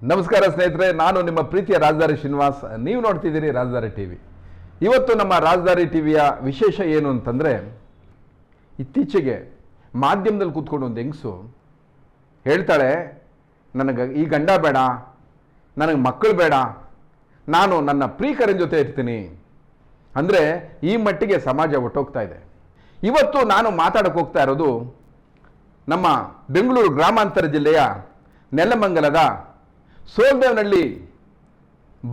ನಮಸ್ಕಾರ ಸ್ನೇಹಿತರೆ, ನಾನು ನಿಮ್ಮ ಪ್ರೀತಿಯ ರಾಜಧಾರಿ ಶ್ರೀನಿವಾಸ್. ನೀವು ನೋಡ್ತಿದ್ದೀರಿ ರಾಜಧಾರಿ ಟಿ ವಿ. ಇವತ್ತು ನಮ್ಮ ರಾಜಧಾರಿ ಟಿವಿಯ ವಿಶೇಷ ಏನು ಅಂತಂದರೆ, ಇತ್ತೀಚೆಗೆ ಮಾಧ್ಯಮದಲ್ಲಿ ಕೂತ್ಕೊಂಡು ಒಂದು ಹೆಂಗಸು ಹೇಳ್ತಾಳೆ, ನನಗೆ ಈ ಗಂಡ ಬೇಡ, ನನಗೆ ಮಕ್ಕಳು ಬೇಡ, ನಾನು ನನ್ನ ಪ್ರೀಕರನ ಜೊತೆ ಇರ್ತೀನಿ. ಅಂದರೆ ಈ ಮಟ್ಟಿಗೆ ಸಮಾಜ ಒಟ್ಟೋಗ್ತಾ ಇದೆ. ಇವತ್ತು ನಾನು ಮಾತಾಡಕ್ಕೆ ಹೋಗ್ತಾ ಇರೋದು ನಮ್ಮ ಬೆಂಗಳೂರು ಗ್ರಾಮಾಂತರ ಜಿಲ್ಲೆಯ ನೆಲಮಂಗಲದ ಸೋಲ್ದೇವನಹಳ್ಳಿ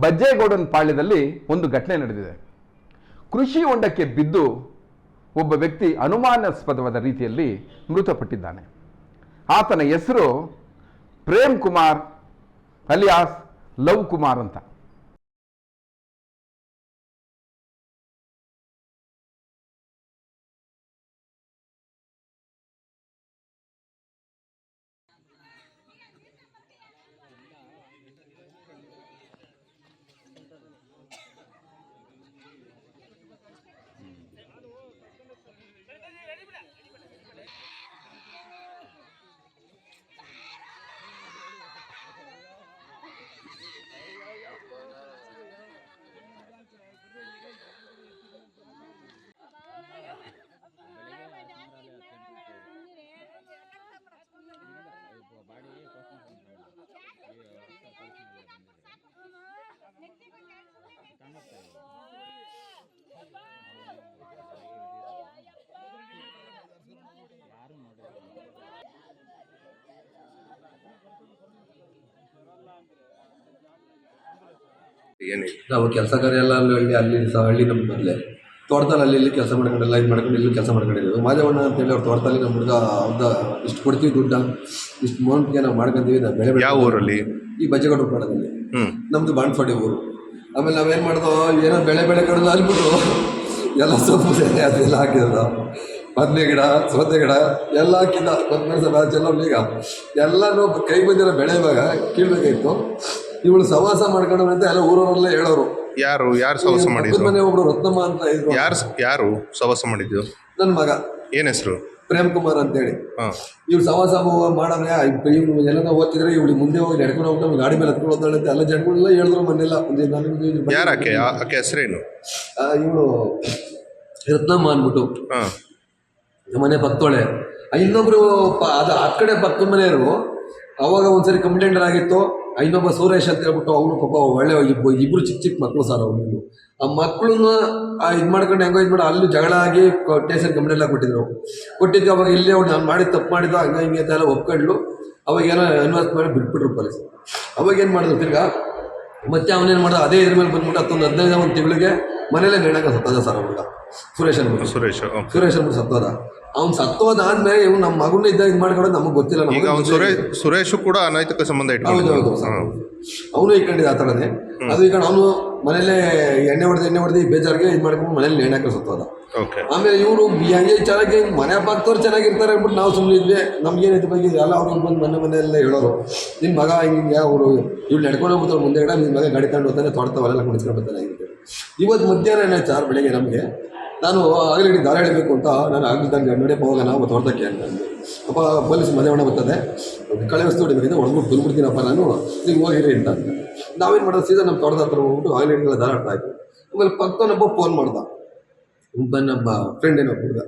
ಬಜ್ಜೇಗೌಡನ ಪಾಳ್ಯದಲ್ಲಿ ಒಂದು ಘಟನೆ ನಡೆದಿದೆ. ಕೃಷಿ ಹೊಂಡಕ್ಕೆ ಬಿದ್ದು ಒಬ್ಬ ವ್ಯಕ್ತಿ ಅನುಮಾನಾಸ್ಪದವಾದ ರೀತಿಯಲ್ಲಿ ಮೃತಪಟ್ಟಿದ್ದಾನೆ. ಆತನ ಹೆಸರು ಪ್ರೇಮ್ ಕುಮಾರ್ ಅಲಿಯಾಸ್ ಲವ್ ಕುಮಾರ್ ಅಂತ. ಏನಿಲ್ಲ ನಾವು ಕೆಲಸ ಕಾರ್ಯ ಎಲ್ಲ ಅಲ್ಲಿ ಹಳ್ಳಿ ಅಲ್ಲಿ ಸಹ ಹಳ್ಳಿ ನಮ್ಮ ಮೊದಲೇ. ತೋಟದಲ್ಲಿ ಅಲ್ಲಿ ಇಲ್ಲಿ ಕೆಲಸ ಮಾಡ್ಕೊಂಡೆಲ್ಲ ಇದು ಮಾಡ್ಕೊಂಡು ಇಲ್ಲಿ ಕೆಲಸ ಮಾಡ್ಕೊಂಡಿದ್ದೀವಿ ಮಾದೇವಣ್ಣ ಅಂತೇಳಿ ಅವ್ರ ತೋಟದಲ್ಲಿ ನಮ್ಮ ಹುಡುಗ ಅವ್ರದ ಇಷ್ಟು ಕೊಡ್ತೀವಿ ದುಡ್ಡ ಇಷ್ಟು ಮೌಂಟ್ಗೆ ನಾವು ಮಾಡ್ಕೊಂತೀವಿ ನಾವು ಬೆಳೆ ಯಾವ ಊರಲ್ಲಿ? ಈ ಬಜ್ಜೆಗೌಡರು ಪಾಡದಲ್ಲಿ. ನಮ್ಮದು ಬಾಂಡ್ಫಾಡಿ ಊರು. ಆಮೇಲೆ ನಾವೇನು ಮಾಡಿದೋ ಏನೋ ಬೆಳೆ ಬೆಳೆ ಕಡಲು ಅಲ್ಬಿಟ್ಟು ಎಲ್ಲ ಸೊಪ್ಪು ಸೆರೆ ಅದೆಲ್ಲ ಹಾಕಿದ್ರು ಬದನೆ ಗಿಡ ಸೌತೆ ಗಿಡ ಎಲ್ಲ ಹಾಕಿದ್ದ. ಕೊತ್ತಂಬರಿ ಸಲ ಚೆಲ್ಲೋ ಈಗ. ಎಲ್ಲನೂ ಕೈ ಬಂದಿರೋ ಬೆಳೆ ಇವಾಗ ಕೀಳ್ಬೇಕಾಯ್ತು. ಇವಳು ಸವಾಸ ಮಾಡ್ಕೊಂಡ್ರೆ ಅಂತ ಎಲ್ಲ ಊರವರೆಲ್ಲ ಹೇಳೋರು. ಯಾರು ಯಾರು ಸವಾಸ ಮಾಡಿದ್ರು ಮನೆ ಒಬ್ರು ರತ್ನಮ್ಮ ಅಂತ ಇದ್ರು. ಯಾರು ಯಾರು ಸವಾಸ ಮಾಡಿದ್ರು ನನ್ನ ಮಗ. ಏನ್ ಹೆಸರು? ಪ್ರೇಮ್ ಕುಮಾರ್ ಅಂತೇಳಿ. ಹೇಳಿ ಇವ್ರು ಸವಾಸ ಮಾಡೋಣ ಇವ್ರು ಎಲ್ಲ ಓದ್ತಿದ್ರೆ ಇವಳು ಮುಂದೆ ಹೋಗಿ ನಡ್ಕೊಂಡು ಹೋಗ್ತಾ ಗಾಡಿ ಮೇಲೆ ಹತ್ಕೊಂಡು ಹೋಗ್ತಾಳೆ ಅಂತ ಎಲ್ಲ ಜನಗಳೆಲ್ಲ ಹೇಳಿದ್ರು ಮನೆಲ್ಲ ಯಾರು ಆಕೆ? ಆ- ಆಕೆ ಹೆಸರೇನು? ಇವಳು ರತ್ನಮ್ಮ ಅಂದ್ಬಿಟ್ಟು. ಮನೆ ಬತ್ತೋಳೆ ಇನ್ನೊಬ್ರು ಅದು ಆ ಕಡೆ ಪಕ್ಕದ ಮನೆಯವರು ಅವಾಗ ಒಂದ್ಸರಿ ಕಂಪ್ಲೇಂಟರ್ ಆಗಿತ್ತು. ಇನ್ನೊಬ್ಬ ಸುರೇಶ್ ಅಂತ ಹೇಳ್ಬಿಟ್ಟು ಅವನು ಪಾಪ ಒಳ್ಳೆ ಇಬ್ಬರು ಇಬ್ರು ಚಿಕ್ಕ ಚಿಕ್ಕ ಮಕ್ಕಳು ಸರ್ ಅವನು ಆ ಮಕ್ಕಳನ್ನ ಇದು ಮಾಡ್ಕೊಂಡು ಹೆಂಗೋ ಇದು ಮಾಡಿ ಅಲ್ಲಿ ಜಗಳ ಆಗಿ ಟೇಸನ್ ಕಂಪ್ಲೇಂಟ್ ಎಲ್ಲ ಕೊಟ್ಟಿದ್ರು. ಕೊಟ್ಟಿದ್ದು ಅವಾಗ ಇಲ್ಲೇ ಅವ್ರು ನಾನು ಮಾಡಿ ತಪ್ಪು ಮಾಡಿದ ಹಂಗೆ ಹಿಂಗೆ ಅಂತ ಎಲ್ಲ ಒಪ್ಕೊಂಡ್ಲು. ಅವಾಗ ಏನೋ ಅನ್ವರ್ಸ್ ಮಾಡಿ ಬಿಟ್ಬಿಟ್ರು ಪೊಲೀಸ್. ಅವಾಗ ಏನು ಮಾಡಿದ್ರು ತಿರ್ಗಾ? ಮತ್ತೆ ಅವನೇನು ಮಾಡ್ದ? ಅದೇ ಇದ್ರ ಮೇಲೆ ಬಂದ್ಬಿಟ್ಟು ಹತ್ತೊಂದು ಹದಿನೈದು ಒಂದು ತಿಂಗಳಿಗೆ ಮನೇಲೆ ನೀಡಕ್ಕೆ ಸತ್ತದ ಸರ್ ಅವ್ರಿಗೆ. ಸುರೇಶ್ ಅನ್ಬಿಟ್ಟು ಸುರೇಶ್. ಸುರೇಶ್ ಅನ್ಬಿಟ್ಟು ಸತ್ತೋದ. ಅವ್ನು ಸತ್ತೋದಾದ್ಮೇಲೆ ಇವ್ ನಮ್ಮ ಮಗುನ ಇದ್ದ ಇದ್ ಮಾಡ್ಕೊಳ್ಳೋದು ನಮಗೆ ಗೊತ್ತಿಲ್ಲ ಈಗ ಅವ್ನು ಸುರೇಶ್ ಸುರೇಶು ಕೂಡ ಅನೈತಿಕ ಸಂಬಂಧ ಹೌದು ಅವನು ಇಟ್ಕೊಂಡಿದ್ದ ಆ ಥರನೇ. ಅದು ಈಗ ಅವನು ಮನೇಲೆ ಎಣ್ಣೆ ಹೊಡೆದು ಎಣ್ಣೆ ಹೊಡೆದು ಬೇಜಾರಿಗೆ ಇದು ಮಾಡ್ಕೊಂಡು ಮನೇಲಿ ನೇಣ ಸತ್ತೋದ. ಓಕೆ. ಆಮೇಲೆ ಇವರು ಹಂಗೆ ಚೆನ್ನಾಗಿ ಮನೆ ಪಕ್ಕದವ್ರು ಚೆನ್ನಾಗಿರ್ತಾರೆ ಅಂದ್ಬಿಟ್ಟು ನಾವು ಸುಮ್ಮನೆ ಇದ್ವಿ. ನಮ್ಗೇನು ಇದ್ರ ಬಗ್ಗೆ ಎಲ್ಲ ಅವ್ರಿಗೆ ಬಂದು ಮನೆ ಮನೆಯಲ್ಲ ಹೇಳೋರು. ನಿನ್ನ ಮಗ ಹಿಂಗೆ ಅವರು ಇವ್ಳು ನಡ್ಕೊಂಡು ಹೋಗ್ಬಿಡ್ತಾರೆ ಮುಂದೆ ನಿನ್ನ ಮಗ ಗಡಿ ತಗೊಂಡು ಹೋಗ್ತಾನೆ ತೋಟದವರೆಲ್ಲ ಕುಡಿಸ್ಕೊಂಡು ಬರ್ತಾನೆ. ಹಿಂಗೆ ಇವತ್ತು ಮಧ್ಯಾಹ್ನ ಏನಾಯ್ತು ಬೆಳಿಗ್ಗೆ ನಮಗೆ ನಾನು ಆಗಲೇ ದಾರ ಹೇಳಬೇಕು ಅಂತ ನಾನು ಆಗಿದ್ದಂಗೆ ನಡೆಯಪ್ಪ ಹೋಗೋಣ ನಾವು ತೋಟದಕ್ಕೆ ಅಂತ. ಅಪ್ಪ ಪೊಲೀಸ್ ಮನೆಯೊಣ ಬರ್ತದೆ. ಕಳೆ ವಸ್ತು ಹೊಡಿಬೇಕಿದೆ ಹೊಡೆದ್ಬಿಟ್ಟು ಬಂದ್ಬಿಡ್ತೀನಪ್ಪ ನಾನು. ನೀವು ಹೋಗಿರಿ ಅಂತ. ನಾವೇನು ಮಾಡೋದು? ಸೀದಾ ನಮ್ಮ ತೋಟದ ಹತ್ರ ಹೋಗ್ಬಿಟ್ಟು ಆಗಲಿಗೆಲ್ಲ ದಾರ ಆಡ್ತಾ ಇದ್ವಿ. ಆಮೇಲೆ ಪಕ್ಕನೊಬ್ಬ ಫೋನ್ ಮಾಡ್ದ. ಒಬ್ಬ ನಮ್ಮ ಫ್ರೆಂಡ್ ಏನೋ ಹುಡುಗ.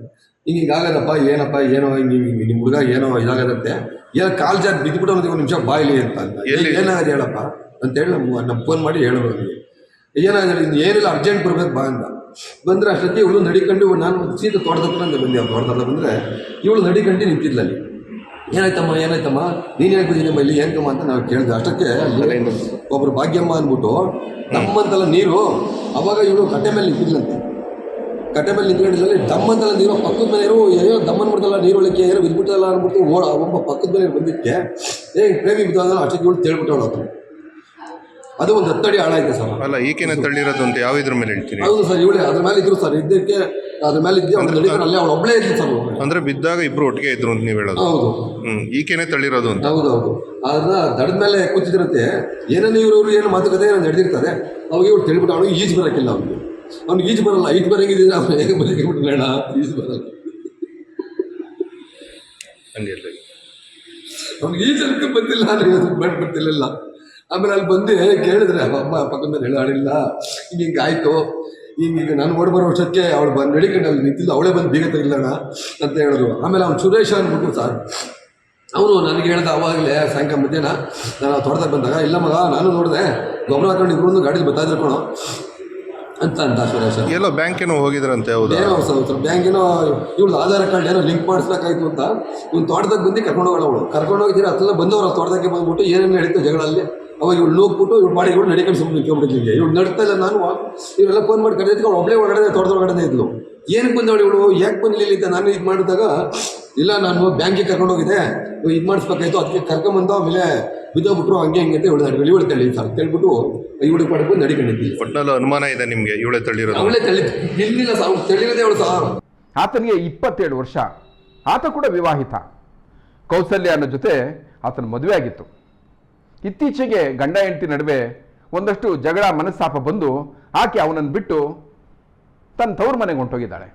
ಹಿಂಗೆ ಆಗದಪ್ಪ ಏನಪ್ಪ ಏನೋ ಹಿಂಗೆ ಹಿಂಗೆ ನಿಮ್ಮ ಹುಡುಗ ಏನೋ ಇದಾಗದಂತೆ. ಏನೋ ಕಾಲ್ ಜಾರ್ ಬಿದ್ದುಬಿಟ್ಟು ಒಂದು ನಿಮಿಷ ಬಾಯಿಲಿ ಅಂತ ಎಲ್ಲಿ? ಏನಾಗಿದೆ ಹೇಳಪ್ಪ? ಅಂತೇಳಿ ನಮ್ಮ ನಮ್ಮ ಫೋನ್ ಮಾಡಿ ಹೇಳೋದು ಏನಾಗಿದೆ? ಏನಿಲ್ಲ ಅರ್ಜೆಂಟ್ ಬರ್ಬೇಕು ಬಾ ಅಂತ ಬಂದರೆ ಅಷ್ಟೊತ್ತಿಗೆ ಇವಳು ನಡಿಕೊಂಡು ನಾನು ಸೀದಾ ತೋಟದ ಹತ್ರ ಅಂತ ಬಂದೆ ಅವ್ರು ತೋಟದ ಬಂದರೆ ಇವಳು ನಡಿಕೊಂಡು ನಿಂತಿದ್ಲ ಅಲ್ಲಿ. ಏನಾಯ್ತಮ್ಮ ಏನಾಯ್ತಮ್ಮ? ನೀನು ಯಾಕೆ ಬಂದಿದ್ದಮ್ಮ ಇಲ್ಲಿ? ಏನಕ್ಕಮ್ಮ ಅಂತ ನಾವು ಕೇಳಿದೆ ಅಷ್ಟಕ್ಕೆ ಒಬ್ಬರು ಒಬ್ರು ಭಾಗ್ಯಮ್ಮ ಅಂದ್ಬಿಟ್ಟು ನಮ್ಮಂತಲ್ಲ ನೀರು ಅವಾಗ ಇವಳು ಕಟ್ಟೆ ಮೇಲೆ ನಿಂತಿದ್ಲಂತೆ. ಕಟ್ಟೆ ಮೇಲೆ ನಿಂತ್ಕೊಂಡಿದ್ದಲ್ಲಿ ದಮ್ಮಂತಲ್ಲ ನೀರು ಪಕ್ಕದ ಮೇಲೆ ಇರೋ ಅಯ್ಯೋ ದಮ್ಮನ್ ಬಿಡ್ತಲ್ಲ ನೀರು ಒಳಕ್ಕೆ ಏನೋ ಬಿದ್ಬಿಟ್ಟಲ್ಲ ಅಂದ್ಬಿಟ್ಟು ಓಡ ಒಬ್ಬ ಪಕ್ಕದ ಮೇಲೆ ಬಂದಿದ್ದಕ್ಕೆ ಏ ಪ್ರೇಮಿ ಬಿದ್ದಲ್ಲ ಅಷ್ಟಕ್ಕೆ ಇವಳು ತೇಳ್ಬಿಟ್ಟವಳು. ಅದು ಒಂದು ಹತ್ತಡಿ ಆಳ ಇದೆ ಸರ್. ಅಲ್ಲ ಈಕೆನ ತಳ್ಳಿರೋದು ಅಂತ ಯಾವ ಇದ್ರ ಮೇಲೆ ಹೇಳ್ತೀನಿ ಹೌದು ಸರ್ ಇವಳೆ ಅದ್ರ ಮೇಲೆ ಇದ್ರು ಸರ್ ಇದ್ದಕ್ಕೆ ಅದ್ರ ಮೇಲೆ ಇದ್ದೆ ಒಂದು ಅಲ್ಲಿ ಅವಳು ಒಬ್ಬಳೇ ಇದ್ಲು ಸರ್. ಅಂದ್ರೆ ಬಿದ್ದಾಗ ಇಬ್ರು ಒಟ್ಟಿಗೆ ಇದ್ರು ಅಂತ ನೀವು ಹೇಳೋದು? ಹೌದು. ಹ್ಮ್ ಈಕೆನೆ ತಳ್ಳಿರೋದು ಅಂತ. ಹೌದು ಹೌದು. ಅದನ್ನ ದಡದ ಮೇಲೆ ಕೂತಿದ್ರಂತೆ ಏನೇನು ಇವರು ಏನು ಮಾತುಕತೆ ಏನೋ ನಡೆದಿರ್ತಾರೆ ಅವಾಗ ಇವ್ರು ತಿಳಿಬಿಟ್ಟು ಅವನಿಗೆ ಈಜು ಬರೋಕ್ಕಿಲ್ಲ ಅವ್ನಿಗೆ. ಅವ್ನಿಗೆ ಈಜು ಬರಲ್ಲ ಈಜು ಬರಂಗಿದ್ರೆ ಅವ್ನು ಹೇಗೆ ಬಿಟ್ಟು ಬೇಡ ಈಜು ಬರಲ್ಲ. ಹಂಗೆ ಇರ್ಲಿ. ಅವ್ನಿಗೆ ಅಂತ ಬಂದಿಲ್ಲ ನನಗೆ ಅದು ಮಾಡಿ ಬರ್ತಿರ್ಲಿಲ್ಲ ಆಮೇಲೆ ಅಲ್ಲಿ ಬಂದು ಕೇಳಿದ್ರೆ ಅಮ್ಮ ಪಕ್ಕದ ಮೇಲೆ ಹೇಳಾಡಿಲ್ಲ. ಹಿಂಗೆ ಹಿಂಗೆ ಆಯಿತು. ಹಿಂಗೆ ಈಗ ನಾನು ಓಡ್ ಬರೋ ವರ್ಷಕ್ಕೆ ಅವಳು ಬಂದು ನಡಿಕೊಂಡು ಅಲ್ಲಿ ನಿಂತಿಲ್ಲ ಅವಳೇ ಬಂದು ಬೀಗ ತೆಗಿಲ್ಲಣ್ಣ ಅಂತ ಹೇಳಿದ್ರು. ಆಮೇಲೆ ಅವ್ನು ಸುರೇಶ ಅಂದ್ಬಿಟ್ಟು ಸರ್ ಅವನು ನನಗೆ ಹೇಳ್ದೆ ಅವಾಗಲೇ ಸಾಯಂಕಾಲ ಮಧ್ಯಾಹ್ನ ನಾನು ತೋಟದಾಗ ಬಂದಾಗ ಇಲ್ಲ ಮಗ ನಾನು ನೋಡಿದೆ ಗೊಬ್ಬರ ಹಾಕೊಂಡು ಇಬ್ಬರು ಗಾಡಿ ಬರ್ತಾ ಇದ್ರು ಕಣೋ ಅಂತ ಅಂತ ಸುರೇಶ. ಎಲ್ಲೋ ಬ್ಯಾಂಕೇನೋ ಹೋಗಿದ್ರಂತೆ ಹೌದು? ಏನೋ ಸ್ವಲ್ಪ ಬ್ಯಾಂಕಿನೋ ಇವಳು ಆಧಾರ್ ಕಾರ್ಡ್ ಏನೋ ಲಿಂಕ್ ಮಾಡಿಸ್ಬೇಕಾಯ್ತು ಅಂತ. ಇವ್ನು ತೋಟದಾಗ ಬಂದು ಕರ್ಕೊಂಡು ಹೋಗೋಣ ಅವಳು. ಕರ್ಕೊಂಡು ಹೋಗಿದ್ದೀರ ಹತ್ತೆಲ್ಲ ಬಂದವರು ತೋಟದಾಗೆ ಬಂದ್ಬಿಟ್ಟು ಏನೇನು ನಡೀತು ಜಗಳಲ್ಲಿ ಅವಾಗ ಇವ್ಳು ನುಗ್ಬಿಟ್ಟು ಇವ್ಳು ಬಾಡಿ ಇವಳು ನಡಿಕೊಂಡು ಸುಮ್ಮನೆ ನಿಂತ್ಕೊಂಡ್ಬಿಟ್ಟಿದ್ದೆ ಇವಳು ನಡ್ತಾ ಇಲ್ಲ ನಾನು ಇವೆಲ್ಲ ಫೋನ್ ಮಾಡಿ ಕರೆದಿದ್ದು ಅವಳು ಒಬ್ಬಳೇ ಒಳಗಡೆ ತೋಟದೊಳಗಡೆ ಇದ್ಲು. ಏನಕ್ಕೆ ಬಂದವಳು ಇವಳು? ಯಾಕೆ ಬಂದಿಲ್ಲ ಅಂತ ನಾನು ಇದು ಮಾಡಿದಾಗ ಇಲ್ಲ ನಾನು ಬ್ಯಾಂಕಿಗೆ ಕರ್ಕೊಂಡು ಹೋಗಿದ್ದೆ. ಇದು ಮಾಡಿಸ್ಬೇಕಾಯ್ತು ಅದಕ್ಕೆ ಕರ್ಕೊಂಬಂದು ಆಮೇಲೆ ಬಿದ್ದೋಗ್ಬಿಟ್ರು ಹಂಗೆ ಹಂಗೆ ಅಂತ ಇವಳು ನಡ್ಕೊಂಡು ಇವಳು ತಳ್ಳಿ ಸರ್ ಕೇಳ್ಬಿಟ್ಟು ಇವಳು ಪಡ್ಕೊಂಡು ನಡಿಕೊಂಡಿದ್ವಿ ಒಟ್ಟಲ್ಲಿ ಅನುಮಾನ ಇದೆ ನಿಮಗೆ ಇವಳೆ ತಳ್ಳಿರೋದು? ಅವಳೇ ತಳ್ಳಿ ಇಲ್ಲಿಲ್ಲ ಸರ್ ಅವ್ಳು ತಳ್ಳಿರೋದೇ ಅವಳು ಸರ್. ಆತನಿಗೆ ಇಪ್ಪತ್ತೇಳು ವರ್ಷ. ಆತ ಕೂಡ ವಿವಾಹಿತ. ಕೌಸಲ್ಯ ಅನ್ನೋ ಜೊತೆ ಆತನ ಮದುವೆ ಆಗಿತ್ತು ಇತ್ತೀಚೆಗೆ ಗಂಡ ಹೆಂಡತಿ ನಡುವೆ ಒಂದಷ್ಟು ಜಗಳ ಮನಸ್ತಾಪ ಬಂದು ಆಕೆ ಅವನನ್ನು ಬಿಟ್ಟು ತನ್ನ ತವ್ರ ಮನೆಗೆ ಹೊಂಟೋಗಿದ್ದಾಳೆ.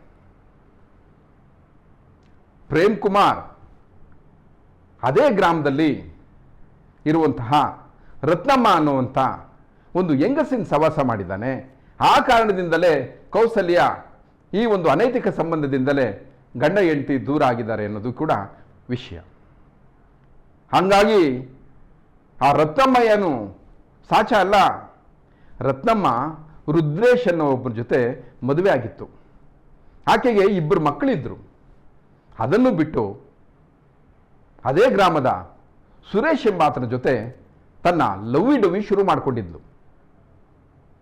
ಪ್ರೇಮ್ ಕುಮಾರ್ ಅದೇ ಗ್ರಾಮದಲ್ಲಿ ಇರುವಂತಹ ರತ್ನಮ್ಮ ಅನ್ನುವಂಥ ಒಂದು ಹೆಂಗಸಿನ ಸವಾಸ ಮಾಡಿದ್ದಾನೆ. ಆ ಕಾರಣದಿಂದಲೇ ಕೌಸಲ್ಯ ಈ ಒಂದು ಅನೈತಿಕ ಸಂಬಂಧದಿಂದಲೇ ಗಂಡ ಹೆಂಡತಿ ದೂರ ಆಗಿದ್ದಾರೆ ಅನ್ನೋದು ಕೂಡ ವಿಷಯ. ಹಾಗಾಗಿ ಆ ರತ್ನಮ್ಮ ಏನು? ಸಾಚ ಅಲ್ಲ. ರತ್ನಮ್ಮ ರುದ್ರೇಶ್ ಅನ್ನೋ ಒಬ್ಬರ ಜೊತೆ ಮದುವೆ ಆಗಿತ್ತು. ಆಕೆಗೆ ಇಬ್ಬರು ಮಕ್ಕಳಿದ್ದರು ಅದನ್ನು ಬಿಟ್ಟು ಅದೇ ಗ್ರಾಮದ ಸುರೇಶ್ ಎಂಬಾತನ ಜೊತೆ ತನ್ನ ಲವ್ವಿ ಡವಿ ಶುರು ಮಾಡಿಕೊಂಡಿದ್ಲು.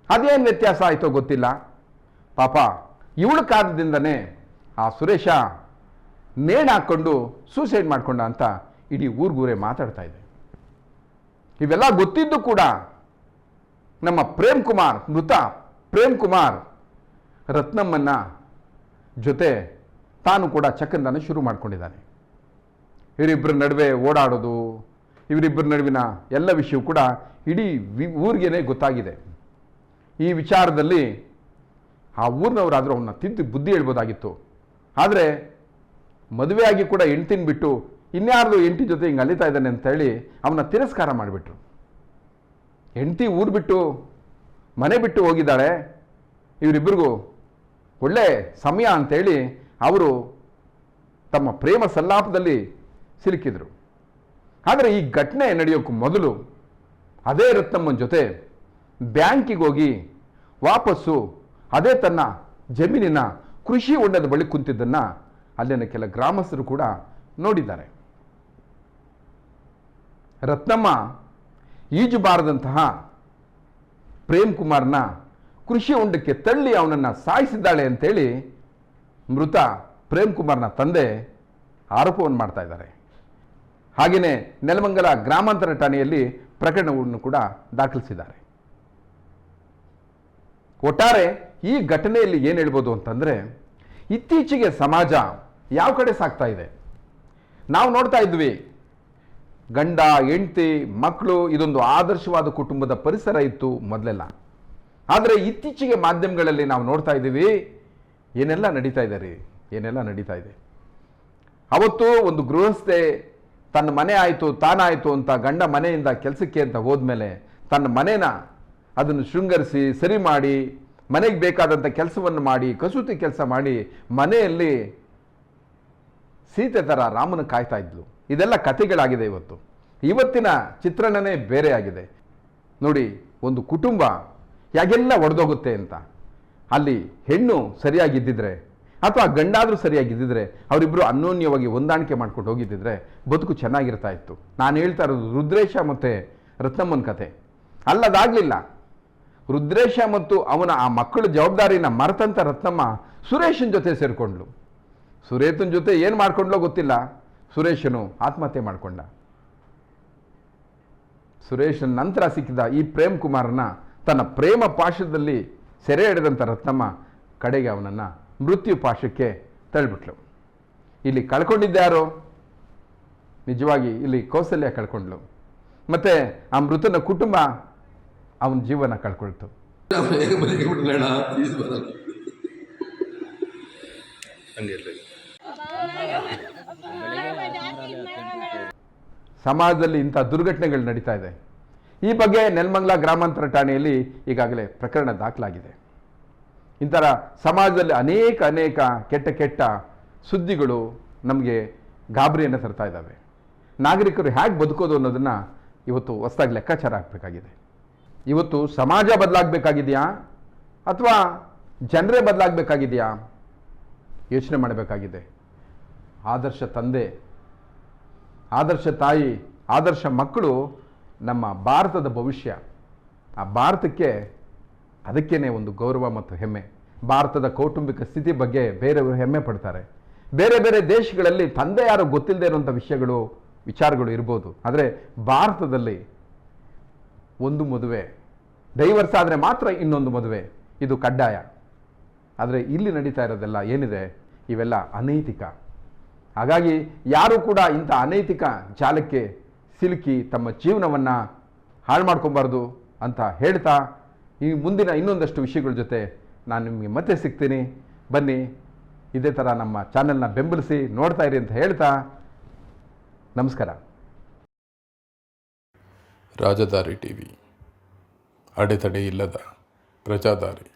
ಅದೇನು ವ್ಯತ್ಯಾಸ ಆಯಿತೋ ಗೊತ್ತಿಲ್ಲ. ಪಾಪ ಇವಳು ಕಾರಣದಿಂದನೇ ಆ ಸುರೇಶ ನೇಣ ಹಾಕ್ಕೊಂಡು ಸೂಸೈಡ್ ಮಾಡ್ಕೊಂಡ ಅಂತ ಇಡೀ ಊರ್ಗೂರೇ ಮಾತಾಡ್ತಾ ಇದೆ ಇವೆಲ್ಲ ಗೊತ್ತಿದ್ದು ಕೂಡ ನಮ್ಮ ಪ್ರೇಮ್ ಕುಮಾರ್, ಮೃತ ಪ್ರೇಮ್ ಕುಮಾರ್ ರತ್ನಮ್ಮನ್ನ ಜೊತೆ ತಾನು ಕೂಡ ಚಕ್ಕಂದನ ಶುರು ಮಾಡಿಕೊಂಡಿದ್ದಾನೆ. ಇವರಿಬ್ಬರ ನಡುವೆ ಓಡಾಡೋದು ಇವರಿಬ್ಬರ ನಡುವಿನ ಎಲ್ಲ ವಿಷಯವೂ ಕೂಡ ಇಡೀ ವಿ, ಊರಿಗೇನೆ ಗೊತ್ತಾಗಿದೆ. ಈ ವಿಚಾರದಲ್ಲಿ ಆ ಊರಿನವರಾದರೂ ಅವನ್ನ ತಿದ್ದು ಬುದ್ಧಿ ಹೇಳ್ಬೋದಾಗಿತ್ತು. ಆದರೆ ಮದುವೆಯಾಗಿ ಕೂಡ ಹೆಂಡ್ತಿನ ಬಿಟ್ಟು ಇನ್ಯಾರ್ದು ಎಂಟಿ ಜೊತೆ ಹಿಂಗೆ ಅಲಿತಾ ಇದ್ದಾನೆ ಅಂತ ಹೇಳಿ ಅವನ ತಿರಸ್ಕಾರ ಮಾಡಿಬಿಟ್ರು. ಹೆಂಡತಿ ಊರು ಬಿಟ್ಟು, ಮನೆ ಬಿಟ್ಟು ಹೋಗಿದ್ದಾಳೆ. ಇವರಿಬ್ಬರಿಗೂ ಒಳ್ಳೆ ಸಮಯ ಅಂತೇಳಿ ಅವರು ತಮ್ಮ ಪ್ರೇಮ ಸಲ್ಲಾಪದಲ್ಲಿ ಸಿಲುಕಿದ್ರು. ಆದರೆ ಈ ಘಟನೆ ನಡೆಯೋಕ್ಕೂ ಮೊದಲು ಅದೇ ರತ್ನಮ್ಮನ ಜೊತೆ ಬ್ಯಾಂಕಿಗೆ ಹೋಗಿ ವಾಪಸ್ಸು ಅದೇ ತನ್ನ ಜಮೀನಿನ ಕೃಷಿ ಹೊಂಡದ ಬಳಿ ಕುಂತಿದ್ದನ್ನು ಅಲ್ಲಿನ ಕೆಲ ಗ್ರಾಮಸ್ಥರು ಕೂಡ ನೋಡಿದ್ದಾರೆ. ರತ್ನಮ್ಮ, ಈಜುಬಾರದಂತಹ ಪ್ರೇಮ್ ಕುಮಾರ್ನ ಕೃಷಿ ಹೊಂಡಕ್ಕೆ ತಳ್ಳಿ ಅವನನ್ನು ಸಾಯಿಸಿದ್ದಾಳೆ ಅಂತೇಳಿ ಮೃತ ಪ್ರೇಮ್ ಕುಮಾರ್ನ ತಂದೆ ಆರೋಪವನ್ನು ಮಾಡ್ತಾ ಇದ್ದಾರೆ. ಹಾಗೆಯೇ ನೆಲಮಂಗಲ ಗ್ರಾಮಾಂತರ ಠಾಣೆಯಲ್ಲಿ ಪ್ರಕರಣವನ್ನು ಕೂಡ ದಾಖಲಿಸಿದ್ದಾರೆ. ಒಟ್ಟಾರೆ ಈ ಘಟನೆಯಲ್ಲಿ ಏನು ಹೇಳ್ಬೋದು ಅಂತಂದರೆ ಇತ್ತೀಚೆಗೆ ಸಮಾಜ ಯಾವ ಕಡೆ ಸಾಗ್ತಾ ಇದೆ? ನಾವು ನೋಡ್ತಾ ಇದ್ವಿ ಗಂಡ, ಹೆಂಡತಿ ಮಕ್ಕಳು ಇದೊಂದು ಆದರ್ಶವಾದ ಕುಟುಂಬದ ಪರಿಸರ ಇತ್ತು ಮೊದಲೆಲ್ಲ. ಆದರೆ ಇತ್ತೀಚೆಗೆ ಮಾಧ್ಯಮಗಳಲ್ಲಿ ನಾವು ನೋಡ್ತಾ ಇದ್ದೀವಿ, ಏನೆಲ್ಲ ನಡೀತಾ ಇದೆ ರೀ? ಏನೆಲ್ಲ ನಡೀತಾ ಇದೆ? ಅವತ್ತು ಒಂದು ಗೃಹಸ್ಥೆ ತನ್ನ ಮನೆ ಆಯಿತು, ತಾನಾಯಿತು ಅಂತ ಗಂಡ ಮನೆಯಿಂದ ಕೆಲಸಕ್ಕೆ ಅಂತ ಹೋದ್ಮೇಲೆ ತನ್ನ ಮನೇನ ಅದನ್ನು ಶೃಂಗರಿಸಿ, ಸರಿ ಮಾಡಿ, ಮನೆಗೆ ಬೇಕಾದಂಥ ಕೆಲಸವನ್ನು ಮಾಡಿ, ಕಸೂತಿ ಕೆಲಸ ಮಾಡಿ ಮನೆಯಲ್ಲಿ ಸೀತೆ ಥರ ರಾಮನ ಕಾಯ್ತಾ ಇದ್ಲು. ಇದೆಲ್ಲ ಕಥೆಗಳಾಗಿದೆ ಇವತ್ತು. ಇವತ್ತಿನ ಚಿತ್ರಣನೇ ಬೇರೆ ಆಗಿದೆ ನೋಡಿ, ಒಂದು ಕುಟುಂಬ ಯಾಗೆಲ್ಲ ಒಡೆದೋಗುತ್ತೆ ಅಂತ. ಅಲ್ಲಿ ಹೆಣ್ಣು ಸರಿಯಾಗಿದ್ದಿದ್ರೆ ಅಥವಾ ಗಂಡಾದರೂ ಸರಿಯಾಗಿದ್ದಿದ್ರೆ ಅವರಿಬ್ಬರು ಅನ್ಯೋನ್ಯವಾಗಿ ಹೊಂದಾಣಿಕೆ ಮಾಡ್ಕೊಂಡು ಹೋಗಿದ್ದಿದ್ರೆ ಬದುಕು ಚೆನ್ನಾಗಿರ್ತಾ ಇತ್ತು. ನಾನು ಹೇಳ್ತಾ ಇರೋದು ರುದ್ರೇಶ ಮತ್ತು ರತ್ನಮ್ಮನ ಕತೆ. ಅಲ್ಲದಾಗಲಿಲ್ಲ. ರುದ್ರೇಶ ಮತ್ತು ಅವನ ಆ ಮಕ್ಕಳ ಜವಾಬ್ದಾರಿನ ಮರೆತಂಥ ರತ್ನಮ್ಮ ಸುರೇಶನ ಜೊತೆ ಸೇರಿಕೊಂಡ್ಳು. ಸುರೇತನ ಜೊತೆ ಏನು ಮಾಡ್ಕೊಂಡ್ಲೋ ಗೊತ್ತಿಲ್ಲ. ಸುರೇಶನು ಆತ್ಮಹತ್ಯೆ ಮಾಡಿಕೊಂಡ. ಸುರೇಶನ ನಂತರ ಸಿಕ್ಕಿದ ಈ ಪ್ರೇಮ್ ಕುಮಾರನ ತನ್ನ ಪ್ರೇಮ ಪಾಶದಲ್ಲಿ ಸೆರೆ ಹಿಡಿದಂಥ ರತ್ನಮ್ಮ ಕಡೆಗೆ ಅವನನ್ನು ಮೃತ್ಯು ಪಾಶಕ್ಕೆ ತಳ್ಳಿಬಿಟ್ಲು. ಇಲ್ಲಿ ಕಳ್ಕೊಂಡಿದ್ದ್ಯಾರೋ ನಿಜವಾಗಿ ಇಲ್ಲಿ ಕೌಸಲ್ಯ ಕಳ್ಕೊಂಡ್ಲು. ಮತ್ತೆ ಆ ಮೃತನ ಕುಟುಂಬ ಅವನ ಜೀವನ ಕಳ್ಕೊಳ್ತು. ಅವ್ನು ಹೇಗೆ ಮನೆಗೆ ಬಿಡೋಣ ಪ್ಲೀಸ್ ಬರಲ್ಲ ಹಂಗೆ ಇರ್ಲಿ. ಸಮಾಜದಲ್ಲಿ ಇಂಥ ದುರ್ಘಟನೆಗಳು ನಡೀತಾ ಇದೆ. ಈ ಬಗ್ಗೆ ನೆಲಮಂಗಲ ಗ್ರಾಮಾಂತರ ಠಾಣೆಯಲ್ಲಿ ಈಗಾಗಲೇ ಪ್ರಕರಣ ದಾಖಲಾಗಿದೆ. ಇಂಥರ ಸಮಾಜದಲ್ಲಿ ಅನೇಕ ಅನೇಕ ಕೆಟ್ಟ ಕೆಟ್ಟ ಸುದ್ದಿಗಳು ನಮಗೆ ಗಾಬರಿಯನ್ನು ತರ್ತಾ ಇದ್ದಾವೆ. ನಾಗರಿಕರು ಹೇಗೆ ಬದುಕೋದು ಅನ್ನೋದನ್ನು ಇವತ್ತು ಹೊಸದಾಗಿ ಲೆಕ್ಕಾಚಾರ ಹಾಕಬೇಕಾಗಿದೆ ಇವತ್ತು ಸಮಾಜ ಬದಲಾಗಬೇಕಾಗಿದೆಯಾ? ಅಥವಾ ಜನರೇ ಬದಲಾಗಬೇಕಾಗಿದೆಯಾ? ಯೋಚನೆ ಮಾಡಬೇಕಾಗಿದೆ. ಆದರ್ಶ ತಂದೆ ಆದರ್ಶ ತಾಯಿ, ಆದರ್ಶ ಮಕ್ಕಳು ನಮ್ಮ ಭಾರತದ ಭವಿಷ್ಯ. ಆ ಭಾರತಕ್ಕೆ ಅದಕ್ಕೇ ಒಂದು ಗೌರವ ಮತ್ತು ಹೆಮ್ಮೆ. ಭಾರತದ ಕೌಟುಂಬಿಕ ಸ್ಥಿತಿ ಬಗ್ಗೆ ಬೇರೆಯವರು ಹೆಮ್ಮೆ ಪಡ್ತಾರೆ. ಬೇರೆ ಬೇರೆ ದೇಶಗಳಲ್ಲಿ ತಂದೆ ಯಾರು ಗೊತ್ತಿಲ್ಲದೆ ಇರುವಂಥ ವಿಷಯಗಳು, ವಿಚಾರಗಳು ಇರ್ಬೋದು. ಆದರೆ ಭಾರತದಲ್ಲಿ ಒಂದು ಮದುವೆ ಡೈವರ್ಸ್ ಆದರೆ ಮಾತ್ರ ಇನ್ನೊಂದು ಮದುವೆ, ಇದು ಕಡ್ಡಾಯ. ಆದರೆ ಇಲ್ಲಿ ನಡೀತಾ ಇರೋದೆಲ್ಲ ಏನಿದೆ? ಇವೆಲ್ಲ ಅನೈತಿಕ. ಹಾಗಾಗಿ ಯಾರು ಕೂಡ ಇಂಥ ಅನೈತಿಕ ಜಾಲಕ್ಕೆ ಸಿಲುಕಿ ತಮ್ಮ ಜೀವನವನ್ನು ಹಾಳು ಮಾಡ್ಕೊಬಾರ್ದು ಅಂತ ಹೇಳ್ತಾ ಈ ಮುಂದಿನ ಇನ್ನೊಂದಷ್ಟು ವಿಷಯಗಳ ಜೊತೆ ನಾನು ನಿಮಗೆ ಮತ್ತೆ ಸಿಗ್ತೀನಿ. ಬನ್ನಿ, ಇದೇ ಥರ ನಮ್ಮ ಚಾನೆಲ್ನ ಬೆಂಬಲಿಸಿ ನೋಡ್ತಾ ಇರಿ ಅಂತ ಹೇಳ್ತಾ ನಮಸ್ಕಾರ. ರಾಜಧಾರಿ ಟಿ ವಿ ಅಡೆತಡೆ ಇಲ್ಲದ ಪ್ರಜಾದಾರಿ.